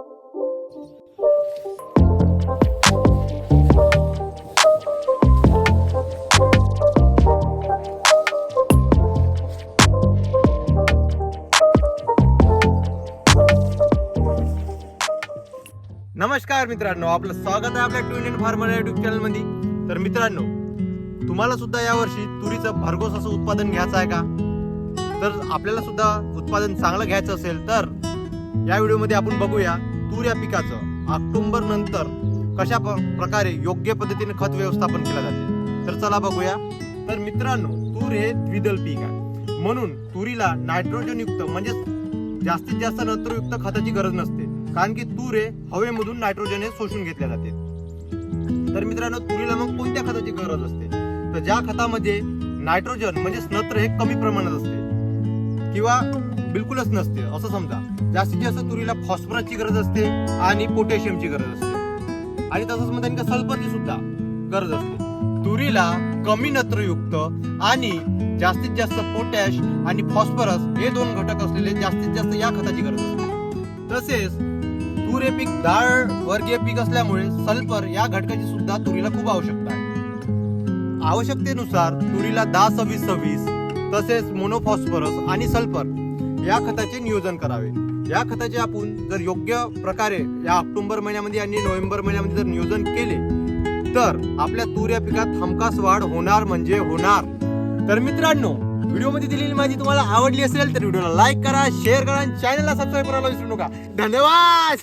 नमस्कार मित्रांनो आपलं स्वागत आहे आपल्या ट्विन फार्मर युट्यूब चॅनलमध्ये तर मित्रांनो तुम्हाला सुद्धा यावर्षी तुरीचं भरघोस असं उत्पादन घ्यायचं आहे का? तर आपल्याला सुद्धा उत्पादन चांगलं घ्यायचं असेल तर या व्हिडिओमध्ये आपण बघूया. तूर या पिकाचं ऑक्टोबर नंतर कशा प्रकारे योग्य पद्धतीने खत व्यवस्थापन केलं जाते? तर चला बघूया. तर मित्रांनो तूर हे द्विदल पीक आहे. म्हणून तुरीला नायट्रोजन युक्त म्हणजे जास्तीत जास्त नत्रयुक्त खताची गरज नसते. कारण की तूर हे हवेमधून नायट्रोजन हे शोषून घेतले जाते. तर मित्रांनो तुरीला मग कोणत्या खताची गरज असते? तर ज्या खतामध्ये नायट्रोजन म्हणजे नत्र हे कमी प्रमाणात असते. किंवा बिलकुलच नसते असं समजा. जास्तीत जास्त तुरीला फॉस्फरसची गरज असते आणि पोटॅशियमची गरज असते. आणि तसंच मग त्यांनी सल्फरची सुद्धा गरज असते. तुरीला कमी नत्रयुक्त आणि जास्तीत जास्त पोटॅश आणि फॉस्फरस हे दोन घटक असलेले जास्तीत जास्त या खताची गरज असते. तसेच तूर हे पीक डाळ वर्गीय पीक असल्यामुळे सल्फर या घटकाची सुद्धा तुरीला खूप आवश्यकता आहे. आवश्यकतेनुसार तुरीला दहा सव्वीस सव्वीस तसेच मोनोफॉस्फरस आणि सल्फर या खताचे नियोजन करावे. या खताचे आपण जर योग्य प्रकारे या ऑक्टोबर महिन्यामध्ये आणि नोव्हेंबर महिन्यामध्ये जर नियोजन केले तर आपल्या तूर या पिकात हमखास वाढ होणार म्हणजे होणार. तर मित्रांनो व्हिडिओमध्ये दिलेली माहिती तुम्हाला आवडली असेल तर व्हिडिओला लाईक करा शेअर करा आणि चॅनलला सबस्क्राईब करायला विसरू नका. धन्यवाद!